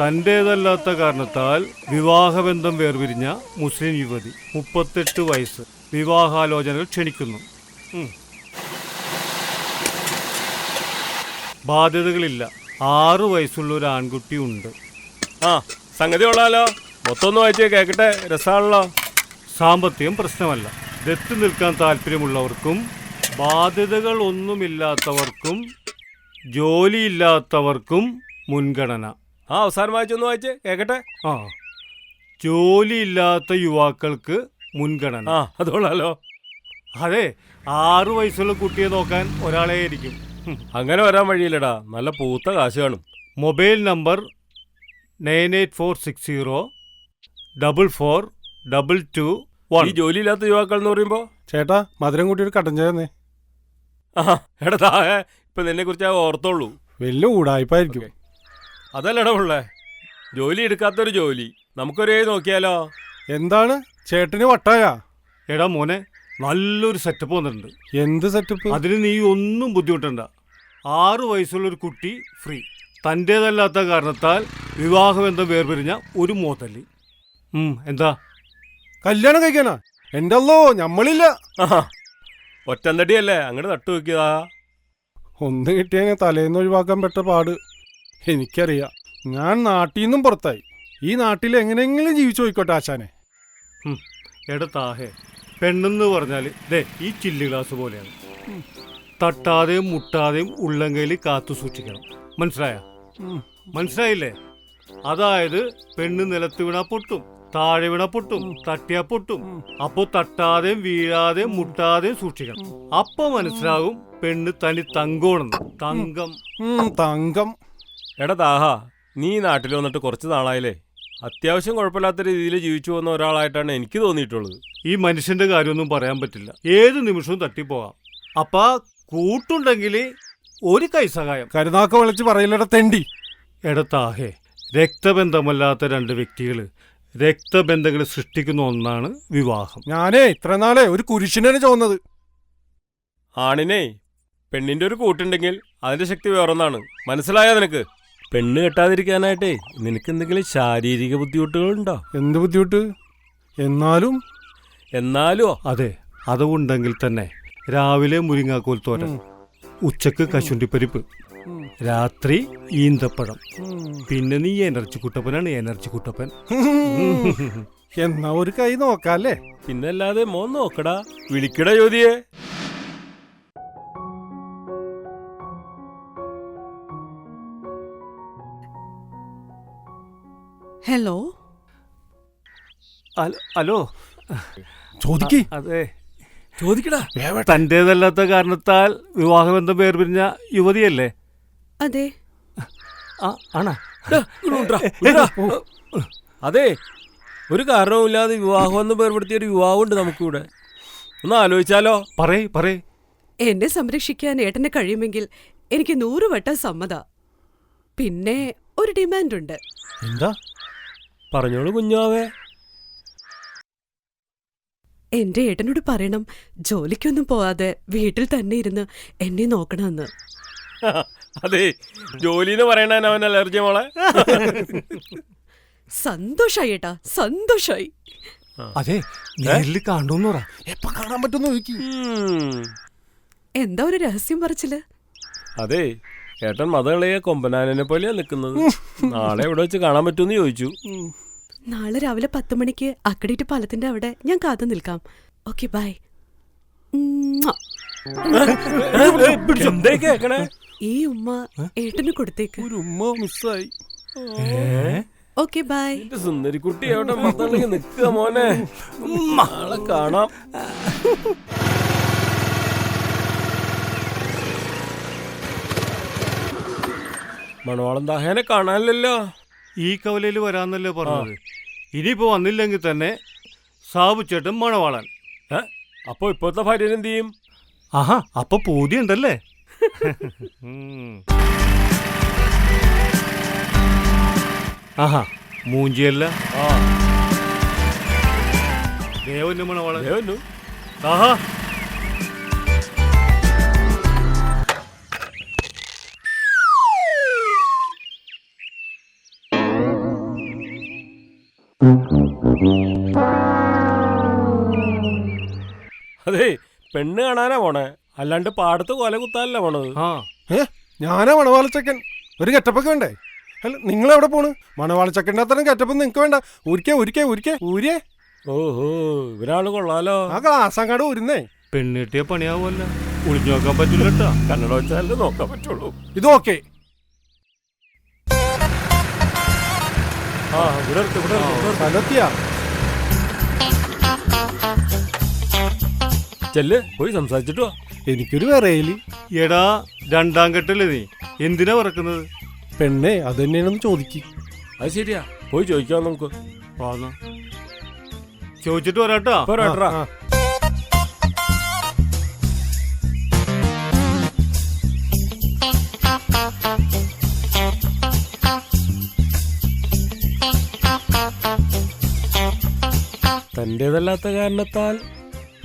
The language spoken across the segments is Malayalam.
തന്റേതല്ലാത്ത കാരണത്താൽ വിവാഹബന്ധം വേർപിരിഞ്ഞ മുസ്ലിം യുവതി മുപ്പത്തെട്ട് വയസ്സ്. വിവാഹാലോചനകൾ ക്ഷണിക്കുന്നു. ബാധ്യതകളില്ല. ആറു വയസ്സുള്ള ഒരു ആൺകുട്ടി ഉണ്ട്. ആ സംഗതി ഉള്ളാലോ മൊത്തം ഒന്ന് വായിച്ചേ കേക്കട്ടെ. രസാണല്ലോ. സാമ്പത്തികം പ്രശ്നമല്ല. ദത്ത് നിൽക്കാൻ താല്പര്യമുള്ളവർക്കും ബാധ്യതകൾ ഒന്നുമില്ലാത്തവർക്കും ജോലിയില്ലാത്തവർക്കും മുൻഗണന. ആ അവസാനം വായിച്ചൊന്ന് വായിച്ചേ കേക്കട്ടെ? ആ. ജോലിയില്ലാത്ത യുവാക്കൾക്ക് മുൻഗണന. ആ അതോളാലോ അതെ ആറു വയസ്സുള്ള കുട്ടിയെ നോക്കാൻ ഒരാളെ ആയിരിക്കും അങ്ങനെ വരാൻ വഴിയില്ലടാ. നല്ല പൂത്ത കാശ് കാണും. Mobile number nine eight four six zero double four double two one. ഈ ജോലിയില്ലാത്ത യുവാക്കൾ എന്ന് പറയുമ്പോ? ചേട്ടാ മധുരം കൂട്ടി ഒരു കട്ടൻ ചേർന്നേ ആ എടാ ഇപ്പൊ നിന്നെ കുറിച്ച് ഓർത്തോളൂ. വലിയ ഊടായ്പായിരിക്കും ഓക്കേ. അതല്ലടാ പിള്ളേ ജോലി എടുക്കാത്തൊരു ജോലി. നമുക്കൊരേ നോക്കിയാലോ? എന്താണ്? ചേട്ടന് വട്ടായ? എടാ മോനെ നല്ലൊരു സെറ്റപ്പ് വന്നിട്ടുണ്ട്. എന്ത് സെറ്റപ്പ് അതിന് നീ ഒന്നും ബുദ്ധിമുട്ടണ്ട. ആറ് വയസ്സുള്ള ഒരു കുട്ടി ഫ്രീ തന്റേതല്ലാത്ത കാരണത്താൽ വിവാഹബന്ധം വേർപിരിഞ്ഞ ഒരു മോത്തല്ലി. എന്താ? കല്യാണം കഴിക്കാനാ? എന്റെ അല്ലോ ഞമ്മളില്ല. ഒറ്റന്തടിയല്ലേ അങ്ങോട്ട് തട്ടു വെക്കിയതാ ഒന്ന് കിട്ടിയ തലേന്ന് ഒഴിവാക്കാൻ പെട്ട പാട്. എനിക്കറിയാം. ഞാൻ നാട്ടിൽ നിന്നും പുറത്തായി. ഈ നാട്ടിൽ എങ്ങനെയെങ്കിലും ജീവിച്ചു പോയിക്കോട്ടെ ആശാനെ. എടത്താഹേ എടാ പെണ്ണെന്ന് പറഞ്ഞാൽ ദേ ഈ ചില്ല് ഗ്ലാസ് പോലെയാണ്. തട്ടാതെയും മുട്ടാതെയും ഉള്ളങ്കയിൽ കാത്തു സൂക്ഷിക്കണം. മനസ്സിലായ. മനസ്സിലായില്ലേ? അതായത് പെണ്ണ് നിലത്ത് വീണാ പൊട്ടും താഴെ വീണാ പൊട്ടും തട്ടിയാ പൊട്ടും. അപ്പോ തട്ടാതെയും വീഴാതെയും മുട്ടാതെയും സൂക്ഷിക്കണം. അപ്പൊ മനസ്സിലാകും പെണ്ണ് തനി തങ്കോണെന്ന്. തങ്കം. തങ്കം. എടാ താഹാ നീ നാട്ടിൽ വന്നിട്ട് കുറച്ച് നാളായില്ലേ? അത്യാവശ്യം കുഴപ്പമില്ലാത്ത രീതിയിൽ ജീവിച്ചു പോകുന്ന ഒരാളായിട്ടാണ് എനിക്ക് തോന്നിയിട്ടുള്ളത്. ഈ മനുഷ്യന്റെ കാര്യമൊന്നും പറയാൻ പറ്റില്ല. ഏത് നിമിഷവും തട്ടിപ്പോകാം അപ്പൊ കൂട്ടുണ്ടെങ്കിൽ ഒരു കൈ സഹായം. കരുനാക്ക വിളിച്ച് പറയില്ലട തെണ്ടി. എടത്താഹേ രക്തബന്ധമല്ലാത്ത രണ്ട് വ്യക്തികൾ രക്തബന്ധങ്ങൾ സൃഷ്ടിക്കുന്ന ഒന്നാണ് വിവാഹം. ഞാനേ ഇത്ര നാളെ ഒരു കുരിശിനെ ചോന്നത് ആണിനെ പെണ്ണിന്റെ ഒരു കൂട്ടുണ്ടെങ്കിൽ അതിന്റെ ശക്തി വേറൊന്നാണ്. മനസ്സിലായോ നിനക്ക്? പെണ്ണ് കെട്ടാതിരിക്കാനായിട്ടേ നിനക്ക് എന്തെങ്കിലും ശാരീരിക ബുദ്ധിമുട്ടുകളുണ്ടോ? എന്ത് ബുദ്ധിമുട്ട്? എന്നാലും? എന്നാലോ? അതെ അതുണ്ടെങ്കിൽ തന്നെ. രാവിലെ മുരിങ്ങാക്കോൽ തോരൻ. ഉച്ചയ്ക്ക് കശുണ്ടിപ്പരിപ്പ്. രാത്രി ഈന്തപ്പഴം. പിന്നെ നീ എനർജി കുട്ടപ്പനാണ് എനർജി കുട്ടപ്പൻ. എന്നാ ഒരു കൈ നോക്കാല്ലേ? പിന്നല്ലാതെ മോൻ നോക്കടാ. വിളിക്കടാ ജ്യോതിയെ. ഹലോ? ഹലോ? ചോദിക്കേ. അതെ. ചോദിക്കടാ. തന്റേതല്ലാത്ത കാരണത്താൽ വിവാഹബന്ധം വേർപിരിഞ്ഞ യുവതിയല്ലേ? അതെ. ആണാ. അതെ. ഒരു കാരണവുമില്ലാതെ വിവാഹം എന്ന് പേർപ്പെടുത്തിയ ഒരു യുവാവുണ്ട് നമുക്കിവിടെ. ഒന്ന് ആലോചിച്ചാലോ? പറയ് പറയ്. എന്നെ സംരക്ഷിക്കാൻ ഏട്ടനെ കഴിയുമെങ്കിൽ എനിക്ക് നൂറ് വട്ടം സമ്മത. പിന്നെ ഒരു ഡിമാൻഡ് ഉണ്ട് എന്താ? പറഞ്ഞോളൂ കുഞ്ഞാവേ. എന്റെ ഏട്ടനോട് പറയണം ജോലിക്കൊന്നും പോവാതെ വീട്ടിൽ തന്നെ ഇരുന്ന് എന്നെ നോക്കണമെന്ന്. അതെ ജോലിന്ന് പറയണ അവൻ അലർജി മോളെ. സന്തോഷായി ഏട്ടാ സന്തോഷായി. അതെ നേരിൽ കാണുമെന്ന് പറ. എപ്പ കാണാൻ പറ്റുന്ന എന്താ ഒരു രഹസ്യം പറച്ചിൽ? അതെ ഏട്ടൻ മതകളെയെ കൊമ്പനാനെ പോലെയാ നിൽക്കുന്നത് നാളെ ഇവിടെ വെച്ച് കാണാൻ പറ്റുമെന്ന് ചോദിച്ചു. നാളെ രാവിലെ പത്ത് മണിക്ക് അക്കടിയിട്ട് പാലത്തിന്റെ അവിടെ ഞാൻ കാത്തു നിൽക്കാം. ഓക്കെ ബൈ ഈ ഉമ്മ ഏട്ടന് കൊടുത്തേക്ക്. ഒരു ഉമ്മ മിസ്സായി. ഓക്കെ ബൈ സുന്ദരി സുന്ദരിക്കുട്ടി അവിടെ മതകളിൽ നിൽക്കുക മോനെ. നാളെ കാണാം. മണവാളം ദാഹേനെ കാണാനില്ലല്ലോ. ഈ കവലയിൽ വരാന്നല്ലേ പറഞ്ഞത്? ഇനിയിപ്പോ വന്നില്ലെങ്കിൽ തന്നെ സാബു ചേട്ടൻ മണവാളൻ. അപ്പോ ഇപ്പോഴത്തെ ഭാര്യ എന്ത് ചെയ്യും? ആഹാ അപ്പൊ പൂതിയുണ്ടല്ലേ ഉണ്ടല്ലേ? ആഹാ മൂഞ്ചിയല്ല. ദേവന്നു മണവാളൻ. ദേവന്നു ആഹാ അതെ പെണ്ണ് കാണാനാ പോണേ. അല്ലാണ്ട് പാടത്ത് കൊല കുത്താനല്ല പോണത്. ഏ ഞാനാ മണവാളച്ചക്കൻ. ഒരു കെറ്റപ്പൊക്കെ വേണ്ടേ? അല്ല നിങ്ങൾ എവിടെ പോണ്? മണവാളച്ചക്കന്റെ അത്രയും കെറ്റപ്പ് നിങ്ങൾക്ക് വേണ്ട. ഉരിക്കേ ഉരിക്കേ ഉരിക്കേ ഊരിയേ. ഓഹോ ഇവരാൾ കൊള്ളാലോ. ആ ഗ്ലാസാങ്കാട് ഊരുന്നേ. പെണ്ണ് കിട്ടിയ പണിയാവുമല്ല. ഒളിഞ്ഞു നോക്കാൻ പറ്റില്ല കേട്ടോ കന്നഡ വെച്ചാലേ നോക്കാൻ പറ്റുള്ളൂ. ഇത് ഓക്കെ. ആ ഇവിടെ ഇവിടെ. സ്ഥലത്തിയാ ചെല്ല് പോയി സംസാരിച്ചിട്ടോ എനിക്കൊരു വിറയിൽ. എടാ രണ്ടാം കെട്ടല്ലേ നീ? എന്തിനാ പറക്കുന്നത് പെണ്ണെ അത് തന്നെയാണെന്ന് ചോദിക്ക്. അത് ശരിയാ. പോയി ചോദിക്കാം നമുക്ക്? വാന്ന് ചോദിച്ചിട്ട് വരാട്ടോ. തന്റേതല്ലാത്ത കാരണത്താൽ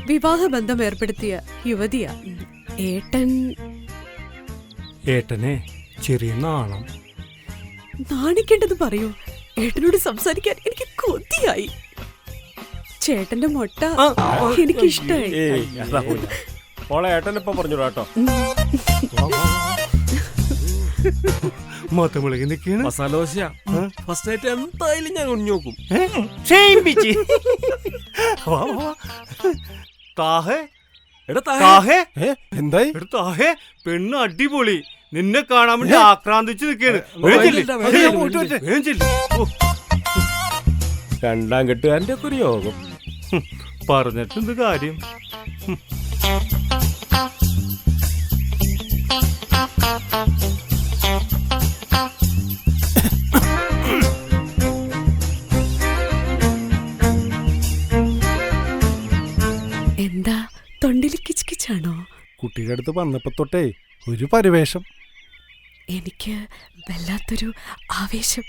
വിവാഹബന്ധം ഏർപ്പെടുത്തിയ യുവതിയാ ഏട്ടൻ. ഏട്ടനെ ചെറിയ നാണം. നാണിക്കേണ്ടത് പറയൂ. ഏട്ടനോട് സംസാരിക്കാൻ എനിക്ക് കൊതിയായി. ചേട്ടന്റെ മൊട്ട എനിക്ക് ഇഷ്ടമായി കേട്ടോ. മത്തമുളകി മസാല ഫസ്റ്റ് നൈറ്റ് എന്തായാലും ഞാൻ നോക്കും. താഹേ? എടാ താ താഹേ? ഏ എന്തായി? എടാ താഹേ പെണ്ണ് അടിപൊളി. നിന്നെ കാണാൻ വേണ്ടി ആക്രാന്തിച്ച് നിൽക്കുകയാണ് വൈകില്ല. രണ്ടാം കെട്ടുകാരന്റെ ഒക്കെ ഒരു യോഗം. പറഞ്ഞിട്ടെന്ത് കാര്യം? കുട്ടിയുടെ അടുത്ത് വന്നപ്പോ തൊട്ടേ ഒരു പരിവേഷം. എനിക്ക് വല്ലാത്തൊരു ആവേശം.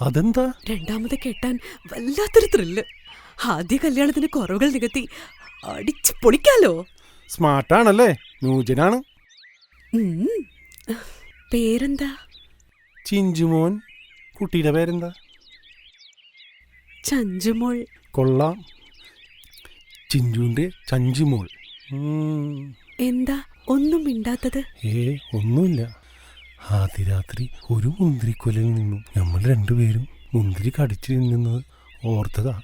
അതെന്താ? രണ്ടാമത് കേട്ടാൻ വല്ലാത്തൊരു ത്രില്ല്. ആദ്യ കല്യാണത്തിന് കുറവുകൾ നികത്തി അടിച്ചു പൊളിക്കാലോ? സ്മാർട്ടാണല്ലേ? നൂജനാണ്. പേരെന്താ? ചിഞ്ചുമോൻ. കുട്ടിയുടെ പേരെന്താ? ചഞ്ചുമോൾ. കൊള്ളാം. ചിഞ്ചുവിന്റെ ചഞ്ചുമോൾ. എന്താ ഒന്നും മിണ്ടാത്തത്? ഏ ഒന്നുമില്ല. ആദ്യ രാത്രി ഒരു മുന്തിരിക്കൊലയിൽ നിന്നും നമ്മൾ രണ്ടുപേരും മുന്തിരി കടിച്ചു തിന്നുന്നത് ഓർത്തതാ.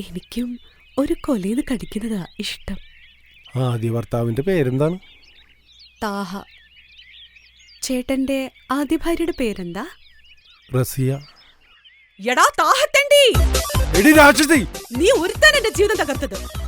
എനിക്കും ഒരു കൊലയിൽ കടിക്കുന്നതാ ഇഷ്ടം. ആദ്യ ഭർത്താവിന്റെ പേരെന്താണ്? താഹ. ചേട്ടന്റെ ആദ്യ ഭാര്യയുടെ പേരെന്താ? റസിയ. എടാ താഹത്തണ്ടി എടി രാക്ഷസി! നീ ഒരുത്താൻ എന്റെ ജീവിതം തകർത്തത്.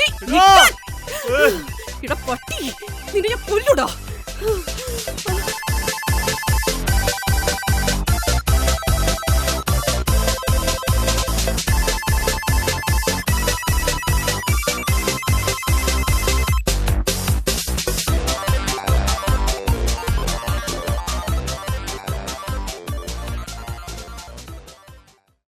ഇട പട്ടി. നിന്നെ ഞാൻ കൊല്ലുടാ.